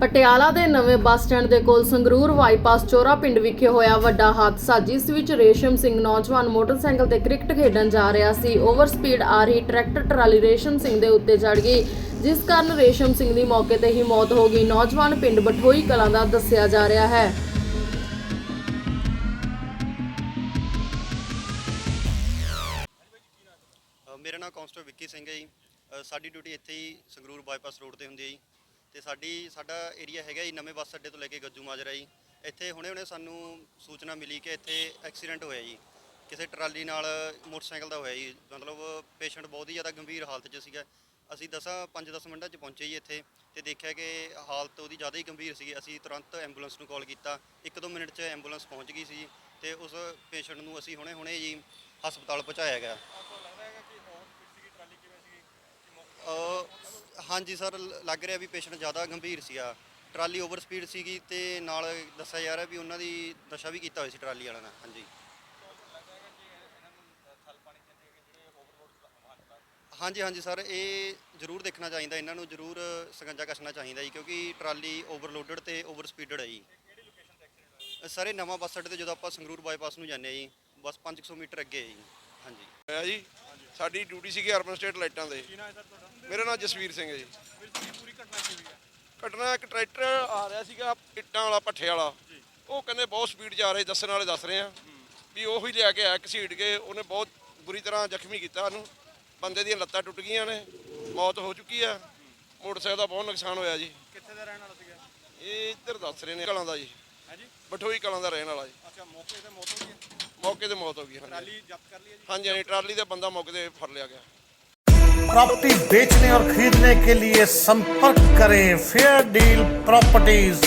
ਪਟਿਆਲਾ ਦੇ ਨਵੇਂ bus stand ਦੇ ਕੋਲ ਸੰਗਰੂਰ ਬਾਈਪਾਸ ਚੋਰਾ ਪਿੰਡ ਵਿਖੇ ਹੋਇਆ ਵੱਡਾ ਹਾਦਸਾ, ਜਿਸ ਵਿੱਚ ਰੇਸ਼ਮ ਸਿੰਘ ਨੌਜਵਾਨ ਮੋਟਰਸਾਈਕਲ ਤੇ ਕ੍ਰਿਕਟ ਖੇਡਣ ਜਾ ਰਿਹਾ ਸੀ। ਓਵਰ ਸਪੀਡ ਆ ਰਹੀ ਟਰੈਕਟਰ ਟਰਾਲੀ ਰੇਸ਼ਮ ਸਿੰਘ ਦੇ ਉੱਤੇ ਚੜ ਗਈ, ਜਿਸ ਕਾਰਨ ਰੇਸ਼ਮ ਸਿੰਘ ਦੀ ਮੌਕੇ ਤੇ ਹੀ ਮੌਤ ਹੋ ਗਈ। ਨੌਜਵਾਨ ਪਿੰਡ ਬਠੋਈ ਕਲਾਂ ਦਾ ਦੱਸਿਆ ਜਾ ਰਿਹਾ ਹੈ। ਮੇਰਾ ਨਾਮ ਕਾਂਸਟੇਬਲ ਵਿੱਕੀ ਸਿੰਘ ਹੈ ਜੀ। ਸਾਡੀ ਡਿਊਟੀ ਇੱਥੇ ਹੀ ਸੰਗਰੂਰ ਬਾਈਪਾਸ ਰੋਡ ਤੇ ਹੁੰਦੀ ਹੈ ਜੀ। ਤੇ ਸਾਡੀ, ਸਾਡਾ ਏਰੀਆ ਹੈਗਾ ਜੀ ਨਵੇਂ ਬੱਸ ਅੱਡੇ ਤੋਂ ਲੈ ਕੇ ਗੱਜੂ ਮਾਜਰਾ ਜੀ। ਇੱਥੇ ਹੁਣੇ ਹੁਣੇ ਸਾਨੂੰ ਸੂਚਨਾ ਮਿਲੀ ਕਿ ਇੱਥੇ ਐਕਸੀਡੈਂਟ ਹੋਇਆ ਜੀ। ਕਿਸੇ ਟਰਾਲੀ ਨਾਲ ਮੋਟਰਸਾਈਕਲ ਦਾ ਹੋਇਆ ਜੀ। ਮਤਲਬ ਪੇਸ਼ੈਂਟ ਬਹੁਤ ਹੀ ਜ਼ਿਆਦਾ ਗੰਭੀਰ ਹਾਲਤ 'ਚ ਸੀਗਾ। ਅਸੀਂ ਦਸਾਂ 5-10 ਮਿੰਟਾਂ 'ਚ ਪਹੁੰਚੇ ਜੀ ਇੱਥੇ ਤੇ ਦੇਖਿਆ ਕਿ ਹਾਲਤ ਉਹਦੀ ਜ਼ਿਆਦਾ ਹੀ ਗੰਭੀਰ ਸੀਗੀ। ਅਸੀਂ ਤੁਰੰਤ ਐਂਬੂਲੈਂਸ ਨੂੰ ਕਾਲ ਕੀਤਾ। ਇੱਕ ਦੋ ਮਿੰਟ 'ਚ ਐਂਬੂਲੈਂਸ ਪਹੁੰਚ ਗਈ ਸੀ ਤੇ ਉਸ ਪੇਸ਼ੈਂਟ ਨੂੰ ਅਸੀਂ ਹੁਣੇ ਹੁਣੇ ਜੀ ਹਸਪਤਾਲ ਪਹੁੰਚਾਇਆ ਗਿਆ। ਹਾਂਜੀ ਸਰ, ਲ- ਲੱਗ ਰਿਹਾ ਵੀ ਪੇਸ਼ੈਂਟ ਜ਼ਿਆਦਾ ਗੰਭੀਰ ਸੀਗਾ ਟਰਾਲੀ ਓਵਰ ਸਪੀਡ ਸੀਗੀ ਤੇ ਨਾਲ ਦੱਸਿਆ ਜਾ ਰਿਹਾ ਵੀ ਉਹਨਾਂ ਦੀ ਨਸ਼ਾ ਵੀ ਕੀਤਾ ਹੋਇਆ ਸੀ ਟਰਾਲੀ ਵਾਲਿਆਂ ਨੇ, ਹਾਂਜੀ। ਹਾਂਜੀ ਹਾਂਜੀ ਸਰ, ਇਹ ਜ਼ਰੂਰ ਦੇਖਣਾ ਚਾਹੀਦਾ, ਇਹਨਾਂ ਨੂੰ ਜ਼ਰੂਰ ਸਕੰਜਾ ਕੱਸਣਾ ਚਾਹੀਦਾ ਜੀ, ਕਿਉਂਕਿ ਟਰਾਲੀ ਓਵਰਲੋਡਡ ਤੇ ਓਵਰ ਸਪੀਡਡ ਹੈ ਜੀ। ਸਰ, ਇਹ ਨਵਾਂ ਬੱਸ ਅੱਡੇ ਤੇ ਜਦੋਂ ਆਪਾਂ ਸੰਗਰੂਰ ਬਾਈਪਾਸ ਨੂੰ ਜਾਂਦੇ ਆ ਜੀ, ਬਸ 500 ਮੀਟਰ ਅੱਗੇ ਹੈ ਜੀ, ਹਾਂਜੀ। ਹੋਇਆ ਜੀ? ਸਾਡੀ ਡਿਊਟੀ ਸੀਗੀ ਅਰਬਨ ਸਟੇਟ ਲਾਈਟਾਂ ਦੇ। ਮੇਰਾ ਨਾਮ ਜਸਵੀਰ ਸਿੰਘ ਹੈ ਜੀ। ਘਟਨਾ ਇੱਕ ਟਰੈਕਟਰ ਆ ਰਿਹਾ ਸੀਗਾ ਇੱਟਾਂ ਵਾਲਾ ਪੱਠੇ ਵਾਲਾ। ਉਹ ਕਹਿੰਦੇ ਬਹੁਤ ਸਪੀਡ 'ਚ ਆ ਰਹੇ ਦੱਸਣ ਵਾਲੇ ਦੱਸ ਰਹੇ ਆ ਵੀ ਉਹੀ ਲਿਆ ਕੇ ਆਇਆ ਘਸੀਟ ਕੇ ਉਹਨੇ ਬਹੁਤ ਬੁਰੀ ਤਰ੍ਹਾਂ ਜ਼ਖਮੀ ਕੀਤਾ ਉਹਨੂੰ। ਬੰਦੇ ਦੀਆਂ ਲੱਤਾਂ ਟੁੱਟ ਗਈਆਂ ਨੇ ਮੌਤ ਹੋ ਚੁੱਕੀ ਆ। ਮੋਟਰਸਾਈਕਲ ਦਾ ਬਹੁਤ ਨੁਕਸਾਨ ਹੋਇਆ ਜੀ। ਕਿੱਥੇ ਦਾ ਰਹਿਣ ਵਾਲਾ ਸੀਗਾ? ਇਹ ਇੱਧਰ ਦੱਸ ਰਹੇ ਨੇ ਕਲਾਂ ਦਾ ਜੀ। ਹਾਂਜੀ ਬਠੋਈ ਕਲਾਂ ਦਾ ਰਹਿਣ ਵਾਲਾ ਜੀ ਅੱਛਾ ਮੌਕੇ ਤੇ ਮੌਤ ਹੋ ਗਈ ਹੈ। ਮੌਕੇ ਤੇ ਮੌਤ ਹੋ ਗਈ ਹਾਂਜੀ ਟਰਾਲੀ ਜ਼ਬਤ ਕਰ ਲਈ ਹੈ ਜੀ ਹਾਂਜੀ ਹਾਂਜੀ ਟਰਾਲੀ ਦਾ ਬੰਦਾ ਮੌਕੇ ਤੇ ਫੜ ਲਿਆ ਗਿਆ प्रॉपर्टी बेचने और खरीदने के लिए संपर्क करें फेयर डील प्रॉपर्टीज